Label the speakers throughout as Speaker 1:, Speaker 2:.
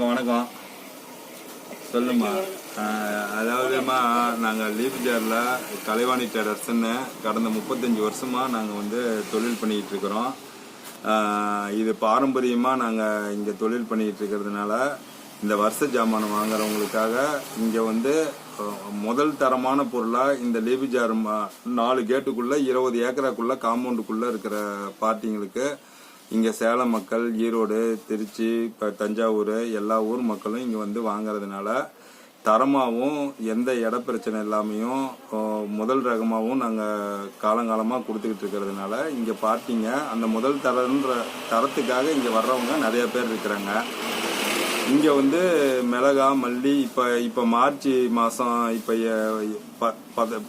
Speaker 1: வணக்கம் வணக்கம். சொல்லுமா அதாவதுமா நாங்கள் லீப்ஜாரில் கலைவாணி டேடர்ஸ்ன்னு கடந்த முப்பத்தஞ்சு வருஷமாக நாங்கள் வந்து தொழில் பண்ணிக்கிட்டு இருக்கிறோம். இது பாரம்பரியமாக நாங்கள் இங்கே தொழில் பண்ணிக்கிட்டு இருக்கிறதுனால இந்த வருஷ ஜாமானம் வாங்குறவங்களுக்காக இங்கே வந்து முதல் தரமான பொருளாக இந்த லீபிஜார் நாலு கேட்டுக்குள்ளே இருபது ஏக்கராக்குள்ளே காம்பவுண்டுக்குள்ளே இருக்கிற பார்ட்டிங்களுக்கு இங்கே சேலம் மக்கள் ஈரோடு திருச்சி இப்போ தஞ்சாவூர் எல்லா ஊர் மக்களும் இங்கே வந்து வாங்குறதுனால தரமாகவும் எந்த இட பிரச்சனை இல்லாமையும் முதல் ரகமாகவும் நாங்கள் காலங்காலமாக கொடுத்துக்கிட்டு இருக்கிறதுனால இங்கே பார்த்தீங்க அந்த முதல் தரன்ற தரத்துக்காக இங்கே வர்றவங்க நிறைய பேர் இருக்கிறாங்க. இங்கே வந்து மிளகா மல்லி இப்போ இப்போ மார்ச் மாதம் இப்போ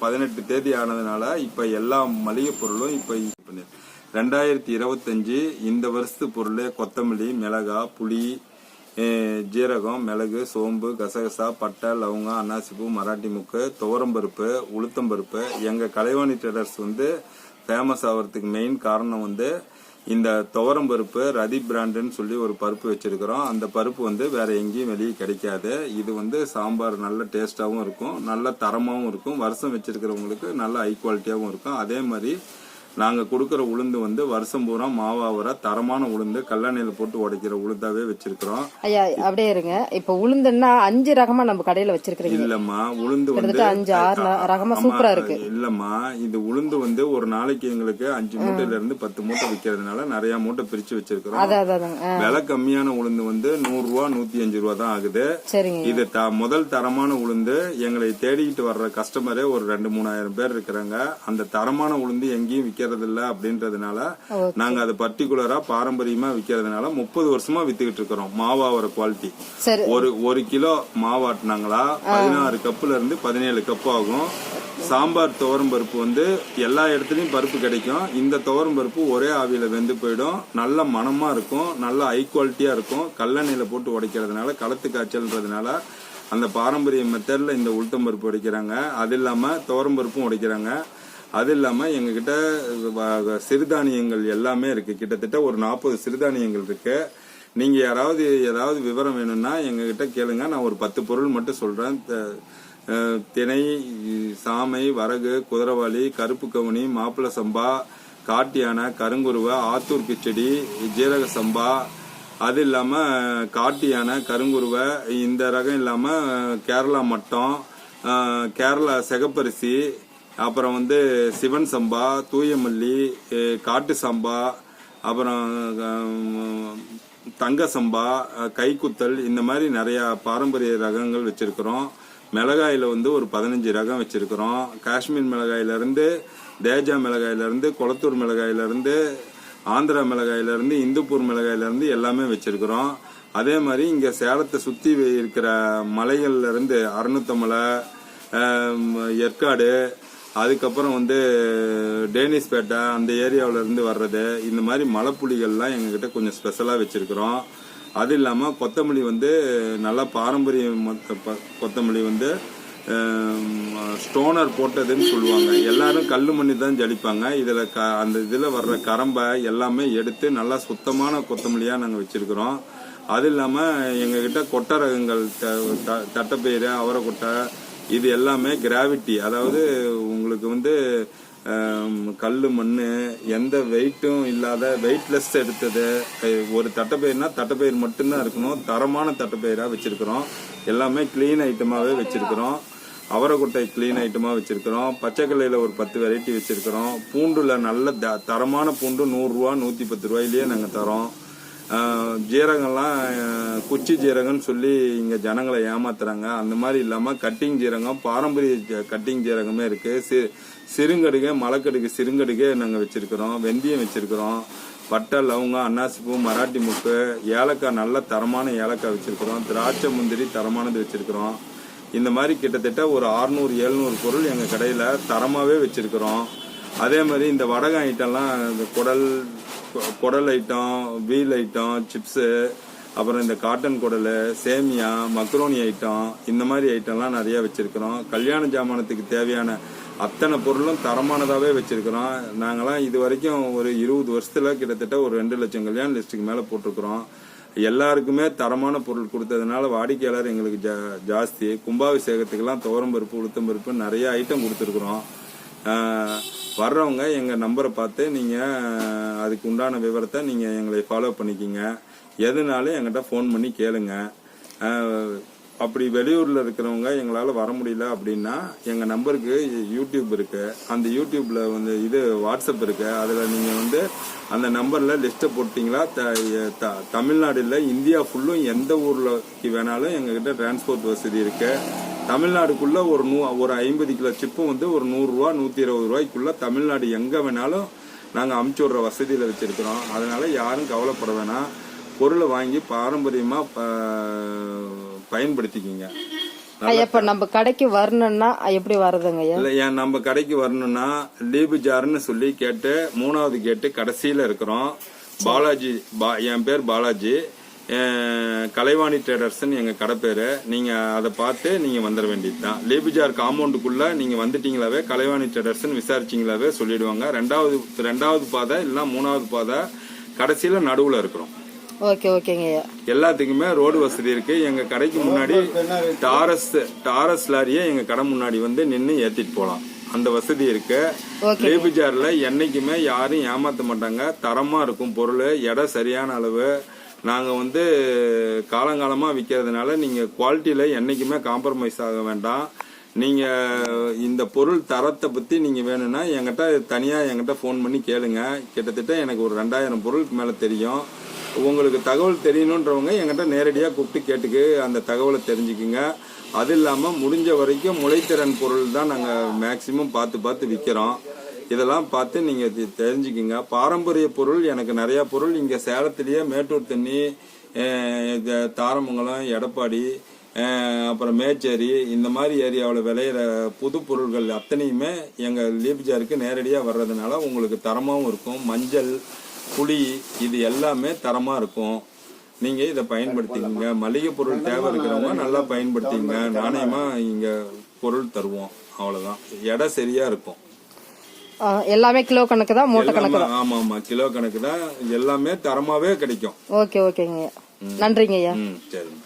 Speaker 1: பதினெட்டு தேதி ஆனதுனால இப்போ எல்லா மளிகை பொருளும் இப்போ பண்ணி ரெண்டாயிரத்தி இருபத்தஞ்சு இந்த வருஷத்து பொருள் கொத்தமல்லி மிளகா புளி ஜீரகம் மிளகு சோம்பு கசகசா பட்டை லவங்கம் அன்னாசிப்பூ மராட்டி முக்கு துவரம்பருப்பு உளுத்தம்பருப்பு எங்கள் கலைவாணி ட்ரேடர்ஸ் வந்து ஃபேமஸ் ஆகிறதுக்கு மெயின் காரணம் வந்து இந்த துவரம் பருப்பு ரதி பிராண்டுன்னு சொல்லி ஒரு பருப்பு வச்சுருக்கிறோம். அந்த பருப்பு வந்து வேறு எங்கேயும் வெளியே கிடைக்காது. இது வந்து சாம்பார் நல்ல டேஸ்ட்டாகவும் இருக்கும் நல்ல தரமாகவும் இருக்கும். வருஷம் வச்சிருக்கிறவங்களுக்கு நல்ல ஹை குவாலிட்டியாகவும் இருக்கும். அதே மாதிரி நாங்கள் கொடுக்குற உளுந்து வந்து வருஷம் பூரா மாவாவர தரமான உளுந்து கல்லணையில் போட்டு உடைக்கிற உளுந்தாவே வச்சிருக்கிறோம்.
Speaker 2: ஐயா அப்படியே இருங்க. இப்ப உளுந்துன்னா அஞ்சு ரகமா நம்ம கடையில வச்சிருக்கீங்க
Speaker 1: இல்லம்மா உளுந்து வந்து
Speaker 2: அஞ்சு ஆறு ரகமா சூப்பரா இருக்கு.
Speaker 1: இல்லம்மா இது உளுந்து வந்து ஒரு நாளைக்கு எங்களுக்கு அஞ்சு மூட்டையில இருந்து பத்து மூட்டை விற்கிறதுனால நிறைய மூட்டை பிரிச்சு வச்சிருக்கிறோம். விலை கம்மியான உளுந்து வந்து நூறு ரூபா நூத்தி அஞ்சு ரூபா தான் ஆகுது. இது முதல் தரமான உளுந்து. எங்களை தேடிக்கிட்டு வர்ற கஸ்டமரே ஒரு ரெண்டு மூணாயிரம் பேர் இருக்கிறாங்க. அந்த தரமான உளுந்து எங்கேயும் விக்கிறது இல்ல அப்படின்றதுனால நாங்க அது பர்டிகுலரா பாரம்பரியமா விக்கிறதுனால முப்பது வருஷமா வித்துக்கிட்டு இருக்கிறோம். மாவாவோட குவாலிட்டி ஒரு ஒரு கிலோ மாவாட்டினாங்களா பதினாறு கப்புல இருந்து பதினேழு கப்பு ஆகும். சாம்பார் துவரம் பருப்பு வந்து எல்லா இடத்துலயும் பருப்பு கிடைக்கும். இந்த துவரம் பருப்பு ஒரே ஆவியில வெந்து போயிடும். நல்ல மணமா இருக்கும். நல்ல ஹை குவாலிட்டியா இருக்கும். கல்லெண்ணெயில போட்டு உடைக்கிறதுனால களத்து காய்ச்சல்ன்றதுனால அந்த பாரம்பரிய மெத்தட்ல இந்த உளுத்தம் பருப்பு உடைக்கிறாங்க. அது இல்லாம துவரம் பருப்பும் உடைக்கிறாங்க. அது இல்லாமல் எங்ககிட்ட வ- சிறுதானியங்கள் எல்லாமே இருக்கு. கிட்டத்தட்ட ஒரு நாற்பது சிறுதானியங்கள் இருக்கு. நீங்க யாராவது ஏதாவது விவரம் வேணும்னா எங்ககிட்ட கேளுங்க. நான் ஒரு பத்து பொருள் மட்டும் சொல்றேன். தினை சாமை வரகு குதிரவாளி கருப்பு கவுனி மாப்பிள சம்பா காட்டு யானை கருங்குருவை ஆத்தூர் கிச்சடி ஜீரக சம்பா. அது இல்லாமல் காட்டு யானை கருங்குருவை இந்த ரகம் இல்லாமல் கேரளா மட்டம் கேரளா சிகப்பரிசி அப்புறம் வந்து சிவன் சம்பா தூயமல்லி காட்டு சம்பா அப்புறம் தங்க சம்பா கைக்குத்தல் இந்த மாதிரி நிறையா பாரம்பரிய ரகங்கள் வச்சிருக்கிறோம். மிளகாயில் வந்து ஒரு பதினஞ்சு ரகம் வச்சிருக்கிறோம். காஷ்மீர் மிளகாயிலருந்து தேஜா மிளகாயில கொளத்தூர் குளத்தூர் ஆந்திரா மிளகாயிலிருந்து இந்துப்பூர் மிளகாயிலிருந்து எல்லாமே வச்சிருக்கிறோம். அதே மாதிரி இங்கே சேலத்தை சுற்றி இருக்கிற மலைகள்லேருந்து அருணுத்தமலை ஏற்காடு அதுக்கப்புறம் வந்து டேனிஸ்பேட்டை அந்த ஏரியாவுல இருந்து வர்றது இந்த மாதிரி மலைப்புலிகள்லாம் எங்ககிட்ட கொஞ்சம் ஸ்பெஷலாக வச்சிருக்கிறோம். அது இல்லாமல் கொத்தமல்லி வந்து நல்லா பாரம்பரிய ப- கொத்தமல்லி வந்து ஸ்டோனர் போட்டதுன்னு சொல்லுவாங்க. எல்லாரும் கல் மண்ணி தான் ஜலிப்பாங்க. இதில் க அந்த இதில் வர்ற கரம்பை எல்லாமே எடுத்து நல்லா சுத்தமான கொத்தமல்லியாக நாங்கள் வச்சிருக்கிறோம். அது இல்லாமல் எங்ககிட்ட கொட்டை ரகங்கள் த- தட்டைப்பயிறு அவரை கொட்டை இது எல்லாமே கிராவிட்டி அதாவது உங்களுக்கு வந்து கல் மண் எந்த வெயிட்டும் இல்லாத வெயிட்லெஸ் எடுத்தது. ஒரு தட்டைப்பயிர்னா தட்டைப்பயிர் மட்டும்தான் இருக்கணும். தரமான தட்டைப்பயிராக வச்சுருக்குறோம். எல்லாமே க்ளீன் ஐட்டமாகவே வச்சுருக்குறோம். அவரைக்கொட்டை க்ளீன் ஐட்டமாக வச்சுருக்குறோம். பச்சைக்கல்லையில் ஒரு பத்து வெரைட்டி வச்சுருக்குறோம். பூண்டுல நல்ல த- தரமான பூண்டு நூறுரூவா நூற்றி பத்து ரூபாயிலேயே நாங்கள் தரோம். ஜீரகம்லாம் உச்சி குச்சி ஜீரகம்னு சொல்லி இங்க ஜனங்களை ஏமாத்துறாங்க. அந்த மாதிரி இல்லாம கட்டிங் ஜீரகம் பாரம்பரிய ஜ- கட்டிங் ஜீரகமே இருக்கு. சி- சிறுங்கடுகை மலக்கடுகு சிறுங்கடுகை நாங்க வச்சிருக்கிறோம். வெந்தயம் வச்சிருக்கிறோம். பட்டை லவங்கம் அன்னாசிப்பூ மராட்டி முக்கு ஏலக்காய் நல்ல தரமான ஏலக்காய் வச்சிருக்கிறோம். திராட்சை முந்திரி தரமானது வச்சிருக்கிறோம். இந்த மாதிரி கிட்டத்தட்ட ஒரு 600 எழுநூறு பொருள் எங்க கடையில தரமாவே வச்சிருக்கிறோம். அதே மாதிரி இந்த வடகம் ஐட்டம்லாம் இந்த குடல் குடல் ஐட்டம் வீல் ஐட்டம் சிப்ஸு அப்புறம் இந்த காட்டன் குடல் சேமியா மக்ரோனி ஐட்டம் இந்த மாதிரி ஐட்டம்லாம் நிறைய வச்சுருக்குறோம். கல்யாண ஜாமானத்துக்கு தேவையான அத்தனை பொருளும் தரமானதாகவே வச்சுருக்குறோம். நாங்களாம் இது வரைக்கும் ஒரு இருபது வருஷத்தில் கிட்டத்தட்ட ஒரு ரெண்டு லட்சம் கல்யாண லிஸ்ட்டுக்கு மேலே போட்டிருக்கிறோம். எல்லாருக்குமே தரமான பொருள் கொடுத்ததுனால வாடிக்கையாளர் எங்களுக்கு ஜா- ஜாஸ்தி. கும்பாபிஷேகத்துக்கெல்லாம் துவரம் பருப்பு உளுத்தம் பருப்பு நிறைய ஐட்டம் கொடுத்துருக்குறோம். வர்றவங்க எங்கள் நம்பரை பார்த்து நீங்கள் அதுக்கு உண்டான விவரத்தை நீங்கள் எங்களை ஃபாலோ பண்ணிக்கிங்க. எதுனாலும் எங்கிட்ட ஃபோன் பண்ணி கேளுங்க. அப்படி வெளியூரில் இருக்கிறவங்க எங்களால் வர முடியல அப்படின்னா எங்கள் நம்பருக்கு யூடியூப் இருக்குது அந்த யூடியூப்பில் வந்து இது வாட்ஸ்அப் இருக்குது அதில் நீங்கள் வந்து அந்த நம்பரில் லிஸ்ட்டை போட்டிங்களா? த- த- தமிழ்நாடுல இந்தியா ஃபுல்லும் எந்த ஊரில் வேணாலும் எங்ககிட்ட டிரான்ஸ்போர்ட் வசதி இருக்குது தமிழ்நாடுக்குள்ள ஒரு நூ ஒரு ஐம்பது கிலோ சிப்பும் வந்து ஒரு நூறு ரூபா நூத்தி இருபது ரூபாய்க்குள்ள தமிழ்நாடு எங்க வேணாலும் நாங்க அமுச்சு விடுற வசதியில வச்சிருக்கிறோம். அதனால யாரும் கவலைப்பட வேணாம் பொருளை வாங்கி பாரம்பரியமா ப- பயன்படுத்திக்கிங்க.
Speaker 2: இப்ப நம்ம கடைக்கு வரணும்னா எப்படி வர்றதுங்க
Speaker 1: இல்ல ஏன் நம்ம கடைக்கு வரணும்னா லீபு ஜார்னு சொல்லி கேட்டு மூணாவது கேட்டு கடைசியில இருக்கிறோம். பாலாஜி பா- என் பேர் பாலாஜி. கலைவாணி ட்ரேடர்ஸ்னு எங்க கடை பேரு. நீங்க அதை பார்த்து நீங்க வந்துட வேண்டியதுதான். லேபிஜார் காம்பவுண்டுக்குள்ள நீங்க வந்துட்டீங்களாவே கலைவாணி ட்ரேடர்ஸ்னு விசாரிச்சீங்களாவே சொல்லிடுவாங்க. ரெண்டாவது ரெண்டாவது பாதை இல்லைன்னா மூணாவது பாதை கடைசியில நடுவுல இருக்கிறோம்.
Speaker 2: ஓகே ஓகேங்க
Speaker 1: எல்லாத்துக்குமே ரோடு வசதி இருக்கு. எங்க கடைக்கு முன்னாடி டாரஸ் டாரஸ் லாரியை எங்க கடை முன்னாடி வந்து நின்னு ஏத்திட்டு போலாம். அந்த வசதி இருக்கு. லேபிஜார்ல என்னைக்குமே யாரும் ஏமாத்த மாட்டாங்க. தரமா இருக்கும் பொருள் எடை சரியான அளவு நாங்கள் வந்து காலங்காலமாக விற்கிறதுனால நீங்கள் குவாலிட்டியில் என்றைக்குமே காம்ப்ரமைஸ் ஆக வேண்டாம். நீங்கள் இந்த பொருள் தரத்தை பற்றி நீங்கள் வேணும்னா என்கிட்ட தனியாக என்கிட்ட ஃபோன் பண்ணி கேளுங்க. கிட்டத்தட்ட எனக்கு ஒரு ரெண்டாயிரம் பொருளுக்கு மேலே தெரியும். உங்களுக்கு தகவல் தெரியணுன்றவங்க என்கிட்ட நேரடியாக கூப்பிட்டு கேட்டுக்கு அந்த தகவலை தெரிஞ்சுக்குங்க. அது இல்லாமல் முடிஞ்ச வரைக்கும் முளைத்திறன் பொருள் தான் நாங்கள் மேக்சிமம் பார்த்து பார்த்து விற்கிறோம் இதெல்லாம் பார்த்து நீங்கள் தெரிஞ்சுக்கிங்க. பாரம்பரிய பொருள் எனக்கு நிறையா பொருள். இங்கே சேலத்திலேயே மேட்டூர் தண்ணி தாரமங்கலம் எடப்பாடி அப்புறம் மேச்சேரி இந்த மாதிரி ஏரியாவில் விளையிற புது பொருள்கள் அத்தனையுமே எங்கள் லீப்ஜாருக்கு நேரடியாக வர்றதுனால உங்களுக்கு தரமாகவும் இருக்கும். மஞ்சள் புளி இது எல்லாமே தரமாக இருக்கும். நீங்கள் இதை பயன்படுத்திக்கங்க. மளிகை பொருள் தேவை இருக்கிறவங்க நல்லா பயன்படுத்திங்க. நாணயமாக இங்கே பொருள் தருவோம். அவ்வளோதான் எடை சரியாக இருக்கும்.
Speaker 2: எல்லாமே கிலோ கணக்கு தான் மூட்டை கணக்கு
Speaker 1: எல்லாமே- ஆமா ஆமா கிலோ கணக்கு தான். எல்லாமே தரமாவே கிடைக்கும்.
Speaker 2: ஓகே ஓகேங்க நன்றிங்க ஐயா.
Speaker 1: சரிங்க.